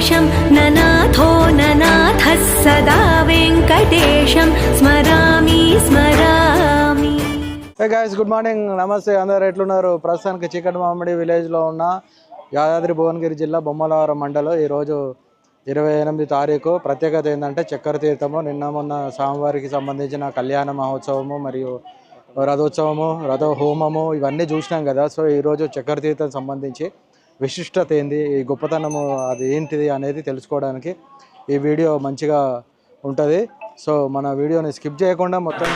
वेङ्कटेशं ननाथो ननाथः सदा वेङ्कटेशं स्मरामि स्मरामि హే గాయస్ గుడ్ మార్నింగ్ నమస్తే అందరు ఎట్లున్నారు ప్రస్తుతానికి చీకటి మామిడి విలేజ్లో ఉన్న యాదాద్రి భువనగిరి జిల్లా బొమ్మలవరం మండలం ఈరోజు ఇరవై ఎనిమిది తారీఖు ప్రత్యేకత ఏంటంటే చక్కెర తీర్థము నిన్న మొన్న స్వామివారికి సంబంధించిన కళ్యాణ మహోత్సవము మరియు రథోత్సవము రథ హోమము ఇవన్నీ చూసినాం కదా సో ఈరోజు చక్కెర తీర్థం సంబంధించి విశిష్టత ఏంది ఈ గొప్పతనము అది ఏంటిది అనేది తెలుసుకోవడానికి ఈ వీడియో మంచిగా ఉంటుంది. సో మన వీడియోని స్కిప్ చేయకుండా మొత్తం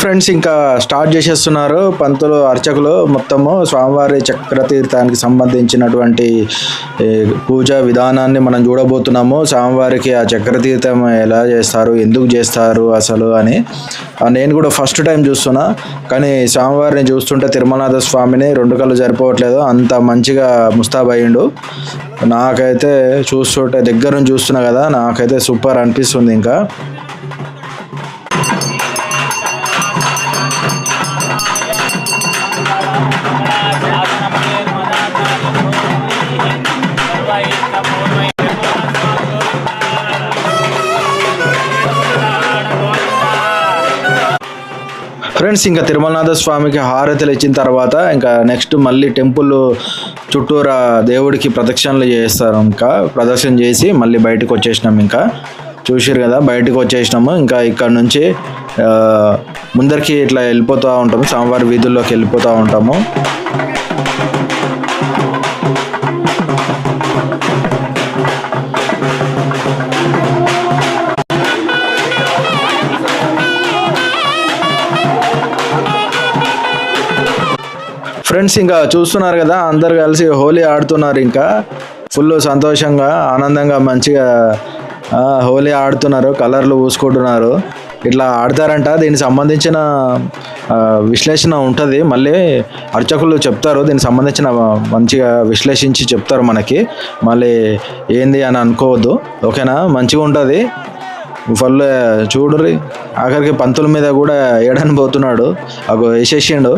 ఫ్రెండ్స్ ఇంకా స్టార్ట్ చేసేస్తున్నారు. పంతులు అర్చకులు మొత్తము స్వామివారి చక్రతీర్థానికి సంబంధించినటువంటి పూజా విధానాన్ని మనం చూడబోతున్నాము. స్వామివారికి ఆ చక్రతీర్థం ఎలా చేస్తారు ఎందుకు చేస్తారు అసలు అని. నేను కూడా ఫస్ట్ టైం చూస్తున్నా. కానీ స్వామివారిని చూస్తుంటే తిరుమలనాథ స్వామిని రెండు కళ్ళు సరిపోవట్లేదు అంత మంచిగా ముస్తాబయ్యిండు నాకైతే చూస్తుంటే దగ్గర నుంచి చూస్తున్నా కదా నాకైతే సూపర్ అనిపిస్తుంది ఇంకా. ఫ్రెండ్స్ ఇంకా తిరుమలనాథ స్వామికి హారతులు ఇచ్చిన తర్వాత ఇంకా నెక్స్ట్ మళ్ళీ టెంపుల్ చుట్టూరా దేవుడికి ప్రదక్షిణలు చేస్తారు ఇంకా ప్రదక్షిణ చేసి మళ్ళీ బయటకు వచ్చేసినాం ఇంకా. చూసారు కదా బయటకు వచ్చేసినాము. ఇంకా ఇక్కడ నుంచి ముందరికి ఇట్లా వెళ్ళిపోతూ ఉంటాము స్వామివారి వీధుల్లోకి వెళ్ళిపోతూ ఉంటాము. ఫ్రెండ్స్ ఇంకా చూస్తున్నారు కదా అందరు కలిసి హోలీ ఆడుతున్నారు ఇంకా. ఫుల్ సంతోషంగా ఆనందంగా మంచిగా హోలీ ఆడుతున్నారు కలర్లు పూసుకుంటున్నారు. ఇట్లా ఆడతారంట దీనికి సంబంధించిన విశ్లేషణ ఉంటుంది. మళ్ళీ అర్చకులు చెప్తారు దీనికి సంబంధించిన మంచిగా విశ్లేషించి చెప్తారు మనకి. మళ్ళీ ఏంది అని అనుకోవద్దు. ఓకేనా? మంచిగా ఉంటుంది. ఫుల్ చూడుర్రి. ఆఖరికి పంతుల మీద కూడా ఏడని పోతున్నాడు. అగో వేసేసిండు.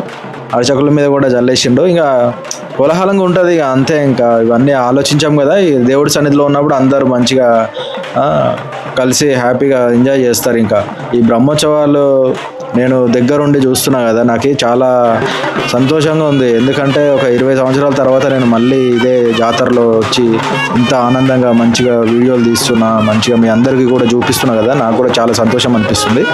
అరచకుల మీద కూడా జల్లేసిండు. ఇంకా కోలాహలంగా ఉంటుంది ఇక అంతే ఇంకా. ఇవన్నీ ఆలోచించాం కదా. ఈ దేవుడి సన్నిధిలో ఉన్నప్పుడు అందరూ మంచిగా కలిసి హ్యాపీగా ఎంజాయ్ చేస్తారు ఇంకా. ఈ బ్రహ్మోత్సవాలు నేను దగ్గరుండి చూస్తున్నా కదా. నాకు చాలా సంతోషంగా ఉంది. ఎందుకంటే ఒక ఇరవై సంవత్సరాల తర్వాత నేను మళ్ళీ ఇదే జాతరలో వచ్చి ఇంత ఆనందంగా మంచిగా వీడియోలు తీస్తున్నా మంచిగా మీ అందరికీ కూడా చూపిస్తున్నా కదా. నాకు కూడా చాలా సంతోషం అనిపిస్తుంది.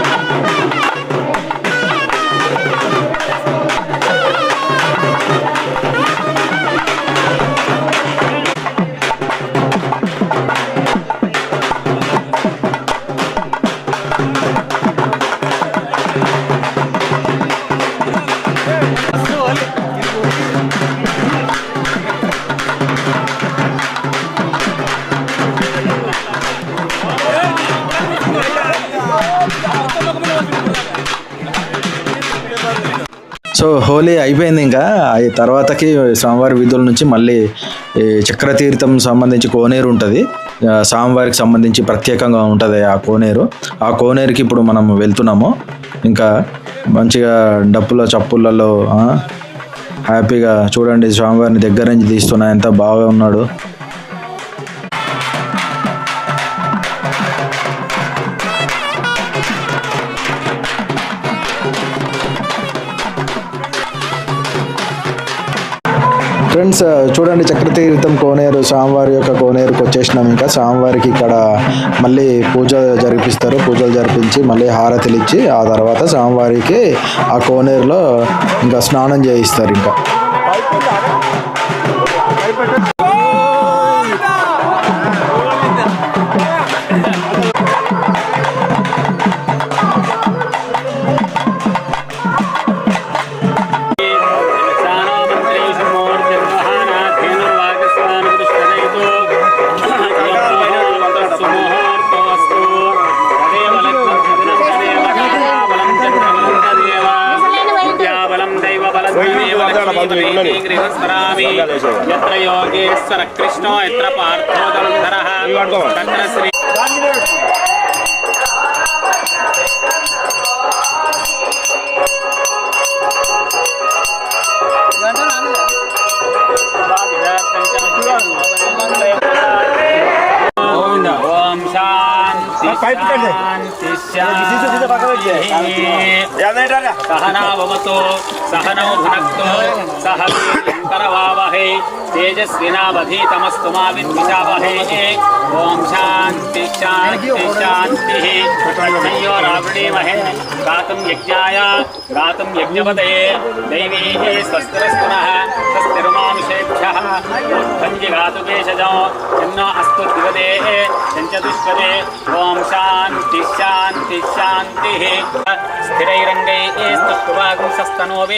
సో హోలీ అయిపోయింది ఇంకా. తర్వాతకి స్వామివారి వీధుల నుంచి మళ్ళీ ఈ చక్రతీర్థం సంబంధించి కోనేరు ఉంటుంది. ఆ, స్వామివారికి సంబంధించి ప్రత్యేకంగా ఉంటుంది ఆ కోనేరు. ఆ కోనేరుకి ఇప్పుడు మనం వెళ్తున్నాము. ఇంకా మంచిగా డప్పుల చప్పులలో హ్యాపీగా చూడండి స్వామివారిని దగ్గర నుంచి తీస్తున్నా ఎంత బాగా ఉన్నాడు. ఫ్రెండ్స్ uh, చూడండి చక్రతీర్థం కోనేరు స్వామివారి యొక్క కోనేరుకు వచ్చేసినాం ఇంకా. స్వామివారికి ఇక్కడ మళ్ళీ పూజ జరిపిస్తారు. పూజలు జరిపించి మళ్ళీ హారతులు ఇచ్చి ఆ తర్వాత స్వామివారికి ఆ కోనేరులో ఇంకా స్నానం చేయిస్తారు ఇంకా. यत्र योगेश्वर कृष्णो यत्र पार्थो धनुर्धरः तत्र श्री पाइप कर दे किसी से सीधा पकड़ ले याद नहीं डाला कहना भगतो सहनौ भुनक्तु सह करवावहे तेजस्विनावधीतमस्तु मा विद्विषावहे ॐ शान्ति शान्ति, शान्तिः। प्रसन्नयो रावणीमहे गातुं यज्ञाय गातुं यज्ञपतये दैवीः स्वस्तिरस्तुनः स्वस्तिर्मानुषेभ्यः। गातु केशजो, यन्नो अस्तु दिवदेः यञ्चतुष्पदे ॐ शान्ति शान्ति, शान्तिः। स्थिरैरङ्गैः स्तुष्टुवागुंसस्तनोऽपि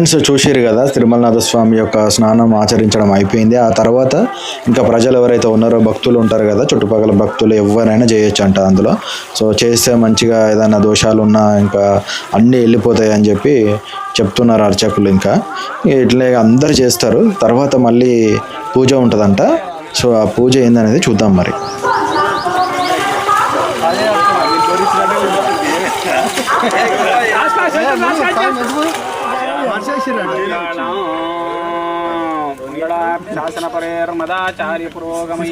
ఫ్రెండ్స్ చూసిరు కదా తిరుమలనాథ స్వామి యొక్క స్నానం ఆచరించడం అయిపోయింది. ఆ తర్వాత ఇంకా ప్రజలు ఎవరైతే ఉన్నారో భక్తులు ఉంటారు కదా చుట్టుపక్కల భక్తులు ఎవరైనా చేయొచ్చు అంట అందులో. సో చేస్తే మంచిగా ఏదైనా దోషాలు ఉన్నా ఇంకా అన్నీ వెళ్ళిపోతాయి అని చెప్పి చెప్తున్నారు అర్చకులు ఇంకా. ఇట్లే అందరు చేస్తారు. తర్వాత మళ్ళీ పూజ ఉంటుందంట. సో ఆ పూజ ఏందనేది చూద్దాం మరి. శాసన పరేర్మదాచార్య పురోగమై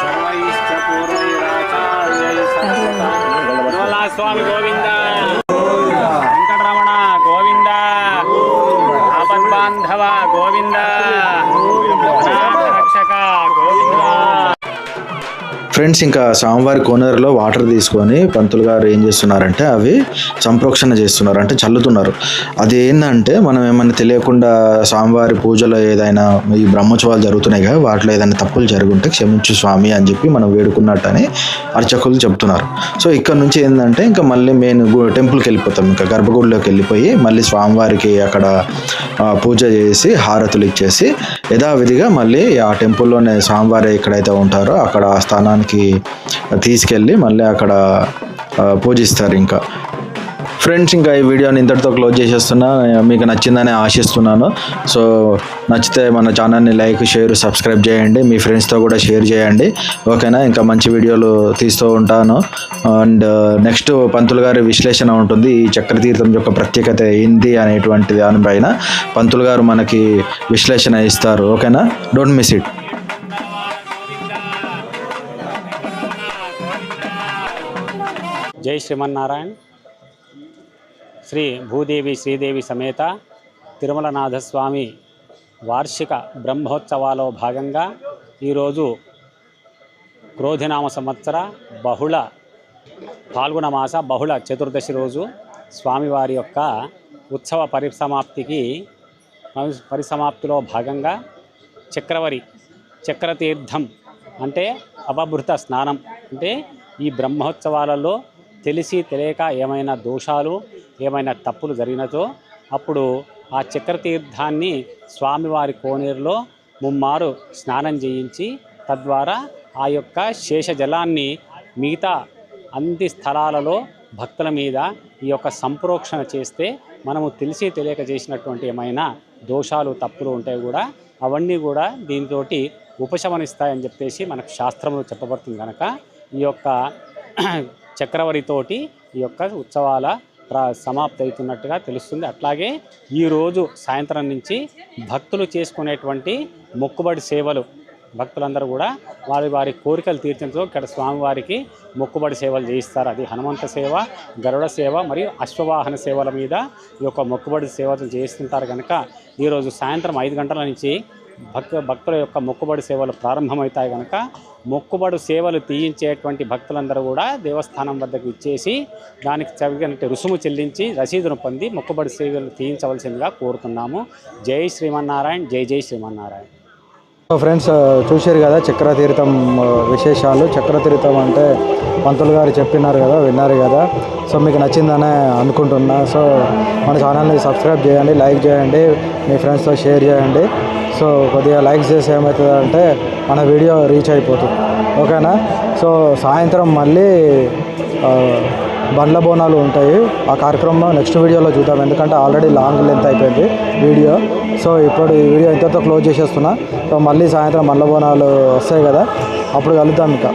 సర్వైశ్చ పూర్వైరాచార్యై సర్వదా స్వామి గోవింద. ఫ్రెండ్స్ ఇంకా స్వామివారి కోనేరులో వాటర్ తీసుకొని పంతులు గారు ఏం చేస్తున్నారంటే అవి సంప్రోక్షణ చేస్తున్నారు అంటే చల్లుతున్నారు. అది ఏంటంటే మనం ఏమైనా తెలియకుండా స్వామివారి పూజలో ఏదైనా ఈ బ్రహ్మోత్సవాలు జరుగుతున్నాయి కదా వాటిలో ఏదైనా తప్పులు జరుగుంటే క్షమించు స్వామి అని చెప్పి మనం వేడుకున్నట్టని అర్చకులు చెప్తున్నారు. సో ఇక్కడ నుంచి ఏంటంటే ఇంకా మళ్ళీ మెయిన్ టెంపుల్కి వెళ్ళిపోతాం ఇంకా గర్భగుడిలోకి వెళ్ళిపోయి మళ్ళీ స్వామివారికి అక్కడ పూజ చేసి హారతులు ఇచ్చేసి యథావిధిగా మళ్ళీ ఆ టెంపుల్లోనే స్వామివారి ఎక్కడైతే ఉంటారో అక్కడ ఆ స్థానానికి తీసుకెళ్ళి మళ్ళీ అక్కడ పూజిస్తారు ఇంకా. ఫ్రెండ్స్ ఇంకా ఈ వీడియోని ఇంతటితో క్లోజ్ చేసేస్తున్నా. మీకు నచ్చిందని ఆశిస్తున్నాను. సో నచ్చితే మన ఛానల్ని లైక్ షేర్ సబ్స్క్రైబ్ చేయండి. మీ ఫ్రెండ్స్తో కూడా షేర్ చేయండి. ఓకేనా? ఇంకా మంచి వీడియోలు తీస్తూ ఉంటాను. అండ్ నెక్స్ట్ పంతులు గారి విశ్లేషణ ఉంటుంది. ఈ చక్రతీర్థం యొక్క ప్రత్యేకత ఏంది అనేటువంటి దానిపైన పంతులు గారు మనకి విశ్లేషణ ఇస్తారు. ఓకేనా? Don't miss it. జై శ్రీమన్నారాయణ్. శ్రీ భూదేవి శ్రీదేవి సమేత తిరుమలనాథస్వామి వార్షిక బ్రహ్మోత్సవాలో భాగంగా ఈరోజు క్రోధినామ సంవత్సర బహుళ పాల్గొన మాస బహుళ చతుర్దశి రోజు స్వామివారి యొక్క ఉత్సవ పరిసమాప్తికి పరి- పరిసమాప్తిలో భాగంగా చక్రవరి చక్రతీర్థం అంటే అపభృత స్నానం అంటే ఈ బ్రహ్మోత్సవాలలో తెలిసి తెలియక ఏమైనా దోషాలు ఏమైనా తప్పులు జరిగినతో అప్పుడు ఆ చక్రతీర్థాన్ని స్వామివారి కోనేరులో ముమ్మారు స్నానం చేయించి తద్వారా ఆ యొక్క శేష జలాన్ని మిగతా అన్ని స్థలాలలో భక్తుల మీద ఈ యొక్క సంప్రోక్షణ చేస్తే మనము తెలిసి తెలియక చేసినటువంటి ఏమైనా దోషాలు తప్పులు ఉంటాయి కూడా అవన్నీ కూడా దీంతో ఉపశమనిస్తాయని చెప్పేసి మనకు శాస్త్రంలో చెప్పబడుతుంది కనుక ఈ యొక్క చక్రవరితోటి ఈ యొక్క ఉత్సవాల ప్రా సమాప్తి అవుతున్నట్టుగా తెలుస్తుంది. అట్లాగే ఈరోజు సాయంత్రం నుంచి భక్తులు చేసుకునేటువంటి మొక్కుబడి సేవలు భక్తులందరూ కూడా వారి వారి కోరికలు తీర్చడంతో ఇక్కడ స్వామివారికి మొక్కుబడి సేవలు చేయిస్తారు. అది హనుమంత సేవ గరుడ సేవ మరియు అశ్వవాహన సేవల మీద ఈ యొక్క మొక్కుబడి సేవలు చేస్తుంటారు కనుక ఈరోజు సాయంత్రం ఐదు గంటల నుంచి భక్త భక్తుల యొక్క మొక్కుబడి సేవలు ప్రారంభమవుతాయి కనుక మొక్కుబడి సేవలు తీయించేటువంటి భక్తులందరూ కూడా దేవస్థానం వద్దకు ఇచ్చేసి దానికి తగినట్టు రుసుము చెల్లించి రసీదును పొంది మొక్కుబడి సేవలు తీయించవలసిందిగా కోరుతున్నాము. జై శ్రీమన్నారాయణ జై జై శ్రీమన్నారాయణ. సో ఫ్రెండ్స్ చూశారు కదా చక్రతీర్థం విశేషాలు. చక్రతీర్థం అంటే పంతులు గారు చెప్పినారు కదా విన్నారు కదా. సో మీకు నచ్చిందనే అనుకుంటున్నా. సో మన ఛానల్ని సబ్స్క్రైబ్ చేయండి లైక్ చేయండి మీ ఫ్రెండ్స్తో షేర్ చేయండి. సో కొద్దిగా లైక్స్ చేసి ఏమవుతుందంటే మన వీడియో రీచ్ అయిపోతుంది. ఓకేనా? సో సాయంత్రం మళ్ళీ బండ్ల బోనాలు ఉంటాయి. ఆ కార్యక్రమం నెక్స్ట్ వీడియోలో చూద్దాం. ఎందుకంటే ఆల్రెడీ లాంగ్ లెంత్ అయిపోయింది వీడియో. సో ఇప్పుడు ఈ వీడియో ఇంతతో క్లోజ్ చేసేస్తున్నా. సో మళ్ళీ సాయంత్రం బండ్ల బోనాలు వస్తాయి కదా? అప్పుడు కలుద్దాం ఇంకా.